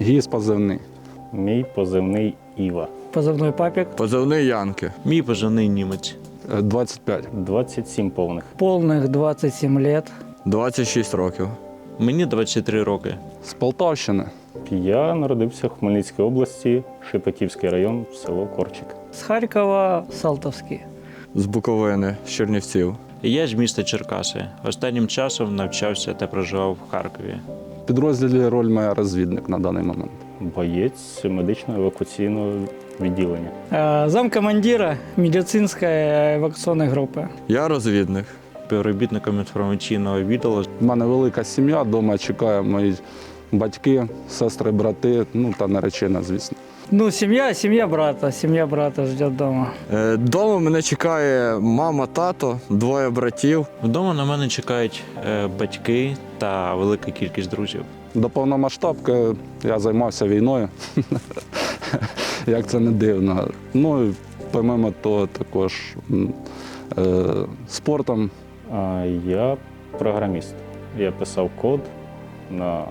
Гіс позивний. Мій позивний Іва. Позывной папик. Позивний Янки. Мій позивний німець. Е, 25. 27 повних. Полных 27 лет. 26 років. Мені 23 роки. З Полтавщини. Я народився в Хмельницькій області, Шепетівський район, село Корчик. С Харькова, Салтовский. З Буковини, з Чернівців. Я з міста Черкаси. Останнім часом навчався та проживав в Харкові В підрозділі роль моя розвідник на даний момент. Боєць медичного евакуаційного відділення. Э, Замкомандира медицинской эвакуационной группы. Я розвідник. Співробітником інформаційного відділу У мене велика сім'я, вдома чекає мої батьки, сестри, брати, ну та наречена, звісно. Ну, семья, семья брата, семья брата ждет дома. Е, Дома мене чекає мама, тато, двоє братів. Вдома на мене чекають е, батьки та велика кількість друзів. До повномасштабки я займався війною, як це не дивно. Ну і помимо того, також е, спортом. Я програміст. Я писав код на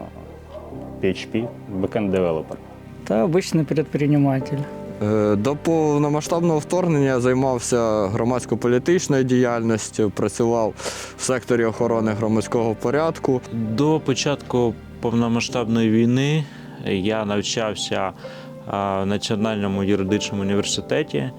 PHP, backend developer. Это обычный предприниматель. Е, До повномасштабного вторгнення я займався громадсько-політичною діяльністю, працював в секторі охорони громадського порядку. До початку повномасштабної війни я навчався а, в Національному юридичному університеті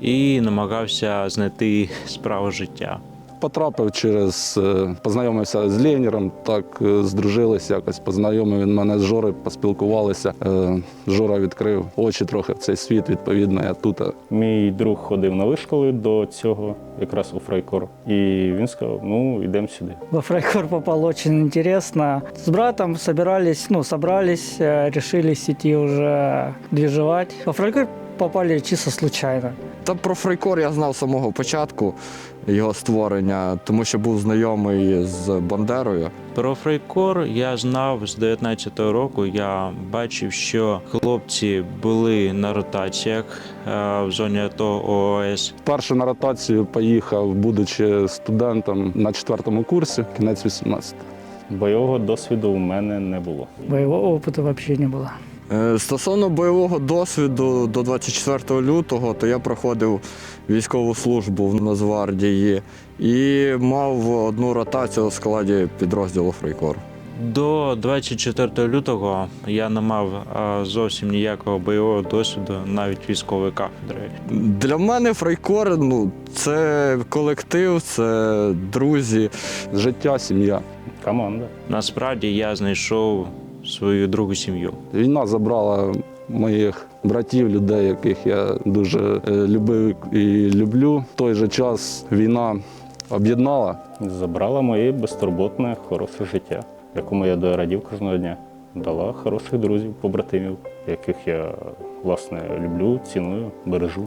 і намагався знайти справу життя. Потрапив через, е, познайомився з Ленером, так е, здружилися якось, познайомив він мене з Жорою, поспілкувалися. Е, Жора відкрив очі трохи в цей світ, відповідно, я тут. Мій друг ходив на вишколи до цього, якраз у Фрайкор. І він сказав: ну, йдемо сюди. Во Фрайкор попал очень интересно. С братом собирались, ну, собрались, э, решили идти уже движевать. Во Фрайкор попали чисто случайно. Та про Фрейкор я знав з самого початку його створення, тому що був знайомий з Бандерою. Про Фрейкор я знав з 19-го року. Я бачив, що хлопці були на ротаціях е, в зоні АТО ООС. Вперше на ротацію поїхав, будучи студентом на четвертому курсі, кінець 18-го. Бойового досвіду у мене не було. Боевого опыта вообще не было. Е, Стосовно бойового досвіду до 24 лютого, то я проходив військову службу в Нацгвардії і мав одну ротацію у складі підрозділу Фрейкор. До 24 лютого я не мав е, зовсім ніякого бойового досвіду, навіть військової кафедри. Для мене Фрейкор ну, це колектив, це друзі. Життя, сім'я. Команда. Насправді я знайшов свою другу сім'ю. Війна забрала моїх братів, людей, яких я дуже е, любив і люблю. В той же час війна об'єднала. Забрала моє безтурботне, хороше життя, якому я дорадів кожного дня. Дала хороших друзів, побратимів, яких я власне люблю, ціную, бережу.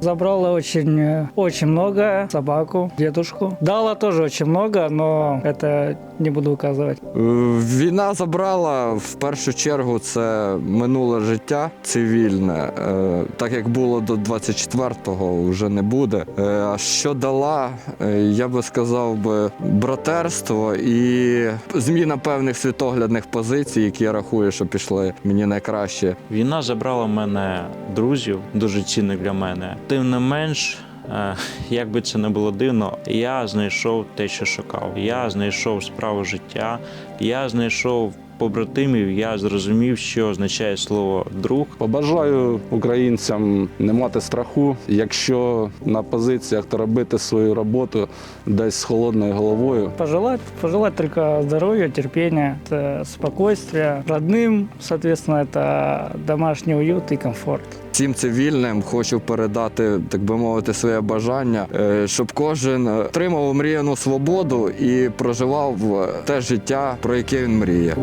Забрала очень, э, очень много. Собаку, дедушку. Дала тоже очень много, но это не буду указывать. Е, Війна забрала в першу чергу це минуле життя цивільне. Е, Так як було до 24-го, вже не буде. Е, А що дала, е, я би сказав би, братерство і зміна певних світоглядних позицій, які я рахую, що пішли мені найкраще. Війна забрала в мене друзів, дуже цінних для мене. Тим не менш, е, як би це не було дивно, я знайшов те, що шукав. Я знайшов справу життя, я знайшов побратимів, я зрозумів, що означає слово друг. Побажаю українцям не мати страху. Якщо на позиціях, то робити свою роботу десь з холодною головою. Пожелать, пожелать только здоровья, терпения, это спокойствия. Родным, соответственно, это домашний уют и комфорт. Всім цивільним хочу передати, так би мовити, своє бажання, е, щоб кожен отримав мріяну свободу і проживав е, те життя, про яке він мріє.